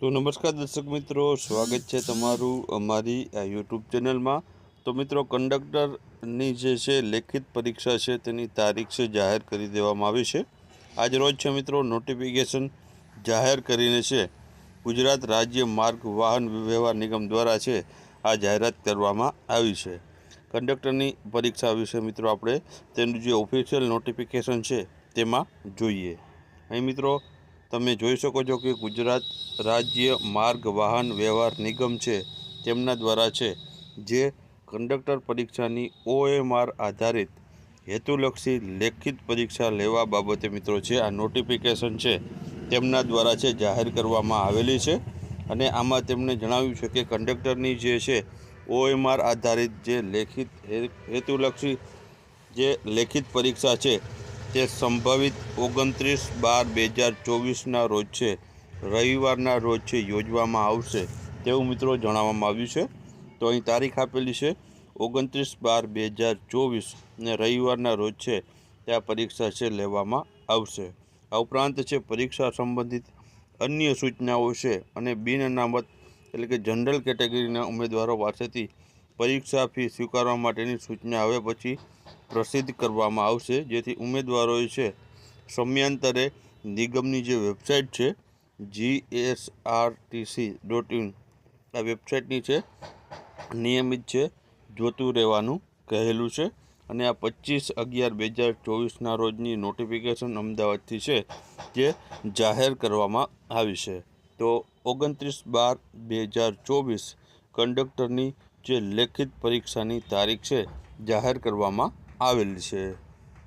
તો નમસ્કાર દર્શક મિત્રો, સ્વાગત છે તમારું અમારી આ યુટ્યુબ ચેનલમાં. તો મિત્રો, કંડક્ટરની જે છે લેખિત પરીક્ષા છે તેની તારીખ છે જાહેર કરી દેવામાં આવી છે. આજ રોજ છે મિત્રો નોટિફિકેશન જાહેર કરીને છે ગુજરાત રાજ્ય માર્ગ વાહન વ્યવહાર નિગમ દ્વારા છે આ જાહેરાત કરવામાં આવી છે. કંડક્ટરની પરીક્ષા વિશે મિત્રો આપણે તેનું જે ઓફિશિયલ નોટિફિકેશન છે તેમાં જોઈએ. અહીં મિત્રો તમે જોઈ શકો છો કે ગુજરાત રાજ્ય માર્ગ વાહન વ્યવહાર નિગમ છે, તેમના દ્વારા છે, જે કંડક્ટર પરીક્ષાની ઓએમઆર આધારિત હેતુલક્ષી લેખિત પરીક્ષા લેવા બાબતે મિત્રો છે, આ નોટિફિકેશન છે, તેમના દ્વારા છે, જાહેર કરવામાં આવેલી છે. અને આમાં તેમણે જણાવ્યું છે કે કંડક્ટરની જે છે, ઓએમઆર આધારિત જે લેખિત હેતુલક્ષી જે લેખિત પરીક્ષા છે તે સંભવિત ઓગણત્રીસ બાર બે હજાર ચોવીસના રોજ છે. રવિવારના રોજ છે યોજવામાં આવશે તેવું મિત્રો જણાવવામાં આવ્યું છે. તો અહીં તારીખ આપેલી છે. ઓગણત્રીસ બાર બે હજાર ચોવીસ ને રવિવારના રોજ છે ત્યાં પરીક્ષા છે લેવામાં આવશે. આ ઉપરાંત છે પરીક્ષા સંબંધિત અન્ય સૂચનાઓ છે અને બિન અનામત એટલે કે જનરલ કેટેગરીના ઉમેદવારો પાસેથી પરીક્ષા ફી સ્વીકારવા માટેની સૂચના હવે પછી પ્રસિદ્ધ કરવામાં આવશે. જેથી ઉમેદવારોએ છે, સમયાંતરે નિગમની જે વેબસાઇટ છે, G S R T C dot in, આ વેબસાઇટની છે, નિયમિત છે, જોતું રહેવાનું કહેલું છે. અને આ પચીસ અગિયાર બે હજાર ચોવીસના રોજની નોટિફિકેશન અમદાવાદથી છે, જે જાહેર કરવામાં આવી છે. તો ઓગણત્રીસ બાર બે હજાર ચોવીસ કંડક્ટરની જે લેખિત પરીક્ષાની તારીખ છે જાહેર કરવામાં આવેલી છે.